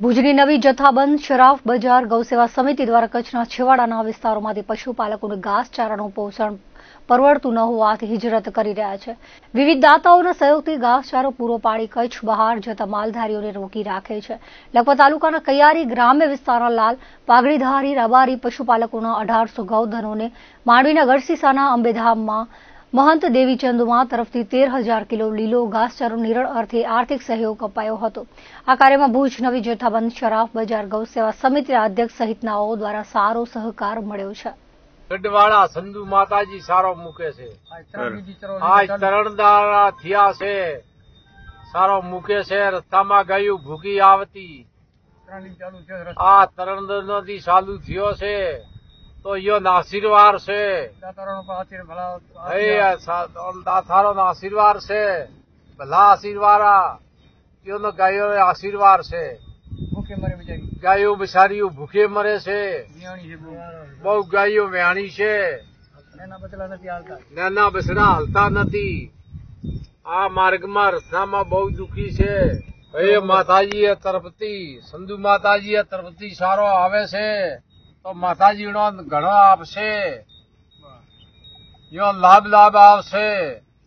ભુજની નવી જથ્થાબંધ શરાફ બજાર ગૌસેવા સમિતિ દ્વારા કચ્છના છેવાડાના વિસ્તારોમાંથી પશુપાલકોને ઘાસચારાનું પોષણ પરવડતું ન હોવાથી હિજરત કરી રહ્યા છે. વિવિધ દાતાઓના સહયોગથી ઘાસચારો પૂરો પાડી કચ્છ બહાર જતા માલધારીઓને રોકી રાખે છે. લખપત તાલુકાના કૈયારી ગ્રામ્ય વિસ્તારના લાલ પાઘડીધારી રબારી પશુપાલકોના અઢારસો ગૌધનોને માંડવીના ગઢસીસાના અંબેધામમાં મહંત દેવીચંદમાં તરફથી તેર હજાર કિલો લીલો ઘાસચારો નિરળ અર્થે આર્થિક સહયોગ અપાયો હતો. આ કાર્યમાં ભુજ નવી જથ્થાબંધ શરાફ બજાર ગૌસેવા સમિતિના અધ્યક્ષ સહિતનાઓ દ્વારા સારો સહકાર મળ્યો છે. ગઢવાળા સંધુ માતાજી સારો મૂકે છે. આજ તરણદારા થયા છે. સારો મૂકે છે. રસ્તામાં ગયું ભૂકી આવતી. આ તરણ નદી ચાલુ થયો છે. તો યો આશીર્વાદ છે. એ દાથારો નો આશીર્વાદ. છે. ભલા આશીર્વાદ. યો ગાયો આશીર્વાદ છે. ગાયો બિચારીઓ ભૂખે મરે છે. બહુ. ગાયો વેણી છે. નાના બસડા હાલતા નથી. આ માર્ગમાં રસ્તામાં બહુ દુખી છે. હે માતાજી તરફથી સંધુ માતાજી તરફથી સારો આવે છે. તો માતાજી નો ઘણો આપશે. યો લાભ લાભ આવશે.